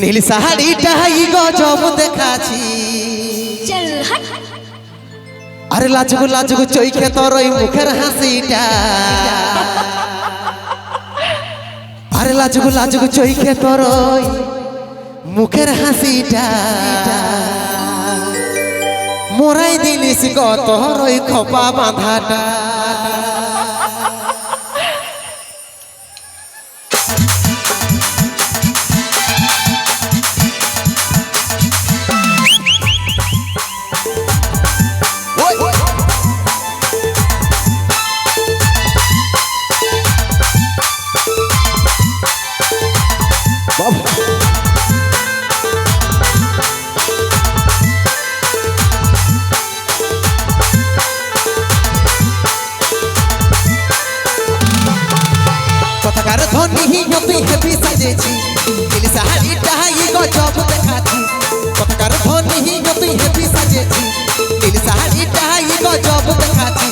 নীল শাড়িটাই গজব দেখাছি আরে লাজগু লাজগু চৈখে তোর ওই মুখের হাসিটা। আরে লাজগু লাজগু চৈখে তোর ওই মুখের হাসিটা। মোরাই দিলিস গো তোর ওই খোপা বাঁধাটা। কথাকার ধ্বনি তুই হেপি সাজেছি নীল শাড়িটাই গজব দেখাছি কথাকার ধ্বনি তুই হেপি সাজেছি নীল শাড়িটাই গজব দেখাছি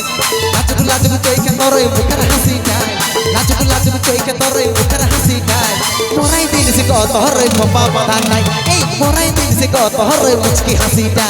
লাজুক লাজুক চৈকে তোর ওই মুখের হাসিটাই লাজুক লাজুক চৈকে তোর ওই মুখের হাসিটাই মোরাই দিল সে গো তোর হরে খোপা বাধা নাই। এই মোরাই সে গো হরে মুচকি হাসিটা।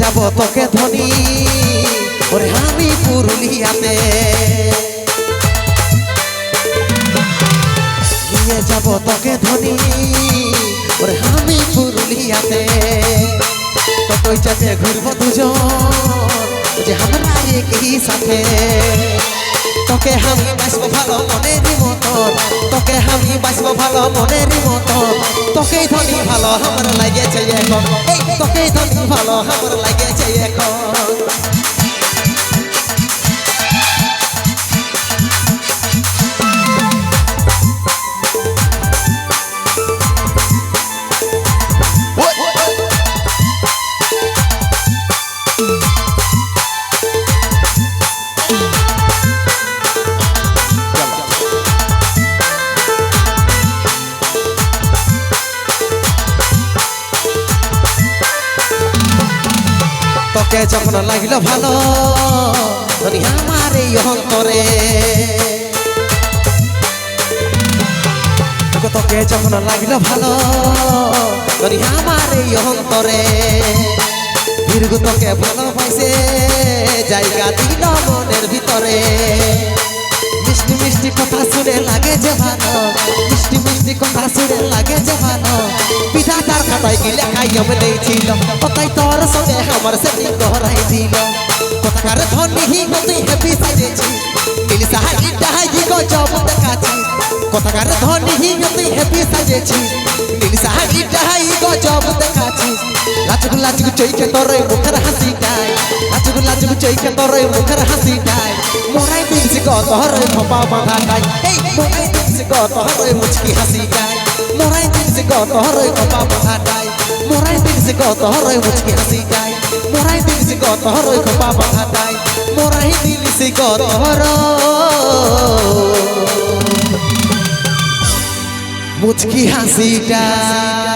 যাব তোকে ধনী। ওরে আমি পুরুলিয়াতে। নিয়ে যাব তোকে ধনী। ওরে আমি পুরুলিয়াতে। তোকে যাতে ঘুরবো দুজন, যে আমরা একই সাথে। তোকে আমি বাসবো ভালো মনেরই মতন তোকে আমি বাসবো ভালো মনেরই মতন তোকেই ধনী ভালো আমার লাগেছে এখন। ধনী ভালো আমার লাগেছে এখন। তোকে যখন লাগল ভালো আমার এই অন্তরে। তোকে যখন লাগল ভালো আমার এই অন্তরে। দীর্ঘ তোকে ভালোবাসে, জায়গা দিল মনের ভিতরে। মিষ্টি মিষ্টি কথা শুনে লাগে যে ভালো মিষ্টি কথা শুনে লাগে যে ভালো বিধাতার খাতায় কি লেখাই আমি ছিল কোথায় তোর সঙ্গে আমার সেটি করাই দিল। কোথাকার ধনী হি তুই হেপি সাজেছি, নীল সাহায্যটা হাই গজব দেখাছি কোথাকার ধনী হি তুই হেপি সাজেছি লাচুক চৈকে তোর মুখের হাসিটাই লাচুক চৈকে তোর মুখের হাসিটাই মোরাই দিনছি গো তোর ওই খোপা বাঁধাটাই এই মোরাই দিনছি গো তোর ওই মুচকি হাসিটাই মোরাই দিনছি গো তোর ওই খোপা বাঁধাটাই মোরাই দিনছি গো তোর ওই মুচকি হাসিটাই মোরাই দিনছি গো তোর ওই খোপা বাঁধাটাই মোরাই দিনছি গো তোর মুচকি হাসিটাই